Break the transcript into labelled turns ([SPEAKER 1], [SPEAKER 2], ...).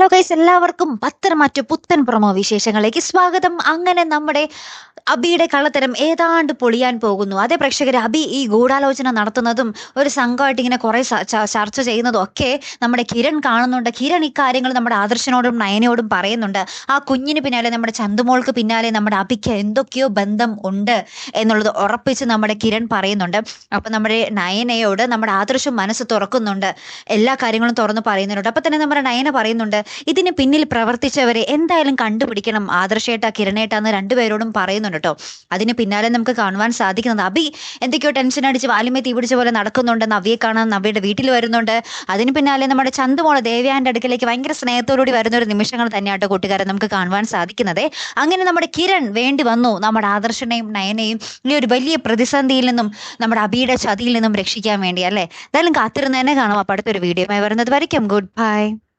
[SPEAKER 1] Hello guys എല്ലാവർക്കും പത്തരമാറ്റു പുത്തൻ promo വിശേഷങ്ങളിലേക്ക് സ്വാഗതം. അങ്ങനെ നമ്മുടെ അബിയുടെ കള്ളത്തരം ഏതാണ്ട് പൊളിയാൻ പോകുന്നു. അതേ പ്രേക്ഷകർ അബി ഈ ഗൂഢാലോചന നടത്തുന്നതും ഒരു സംഘമായിട്ട് ഇങ്ങനെ കുറെ ചർച്ച ചെയ്യുന്നതും ഒക്കെ നമ്മുടെ കിരൺ കാണുന്നുണ്ട്. കിരൺ ഇക്കാര്യങ്ങൾ നമ്മുടെ ആദർശനോടും നയനയോടും പറയുന്നുണ്ട്. ആ കുഞ്ഞിന് പിന്നാലെ നമ്മുടെ ചന്തുമോൾക്ക് പിന്നാലെ നമ്മുടെ അബിക്ക് എന്തൊക്കെയോ ബന്ധം ഉണ്ട് എന്നുള്ളത് ഉറപ്പിച്ച് നമ്മുടെ കിരൺ പറയുന്നുണ്ട്. അപ്പൊ നമ്മുടെ നയനയോട് നമ്മുടെ ആദർശം മനസ്സ് തുറക്കുന്നുണ്ട്. എല്ലാ കാര്യങ്ങളും തുറന്ന് പറയുന്നുണ്ട്. അപ്പൊ തന്നെ നമ്മുടെ നയന പറയുന്നുണ്ട് ഇതിന് പിന്നിൽ പ്രവർത്തിച്ചവരെ എന്തായാലും കണ്ടുപിടിക്കണം. ആദർശേട്ട കിരണേട്ട എന്ന് രണ്ടുപേരോടും പറയുന്നുണ്ട്. കേട്ടോ. അതിന് പിന്നാലെ നമുക്ക് കാണുവാൻ സാധിക്കുന്നത് അബി എന്തൊക്കെയോ ടെൻഷൻ അടിച്ച് വാലുമേ തീ പിടിച്ച പോലെ നടക്കുന്നുണ്ട്. നവ്യെ കാണാൻ നവ്യയുടെ വീട്ടിൽ വരുന്നുണ്ട്. അതിന് പിന്നാലെ നമ്മുടെ ചന്തുമോൾ ദേവ്യാന്റെ അടുക്കലേക്ക് ഭയങ്കര സ്നേഹത്തോടുകൂടി വരുന്ന ഒരു നിമിഷങ്ങൾ തന്നെയാട്ടോ കൂട്ടുകാരെ നമുക്ക് കാണുവാൻ സാധിക്കുന്നത്. അങ്ങനെ നമ്മുടെ കിരൺ വേണ്ടി വന്നു. നമ്മുടെ ആദർശനെയും നയനെയും ഈ ഒരു വലിയ പ്രതിസന്ധിയിൽ നിന്നും നമ്മുടെ അബിയുടെ ചതിയിൽ നിന്നും രക്ഷിക്കാൻ വേണ്ടി അല്ലേ? എന്തായാലും കാത്തിരുന്ന് തന്നെ കാണാം. അപ്പോൾ അടുത്തൊരു വീഡിയോ വരുന്നത് വരയ്ക്കും. Good bye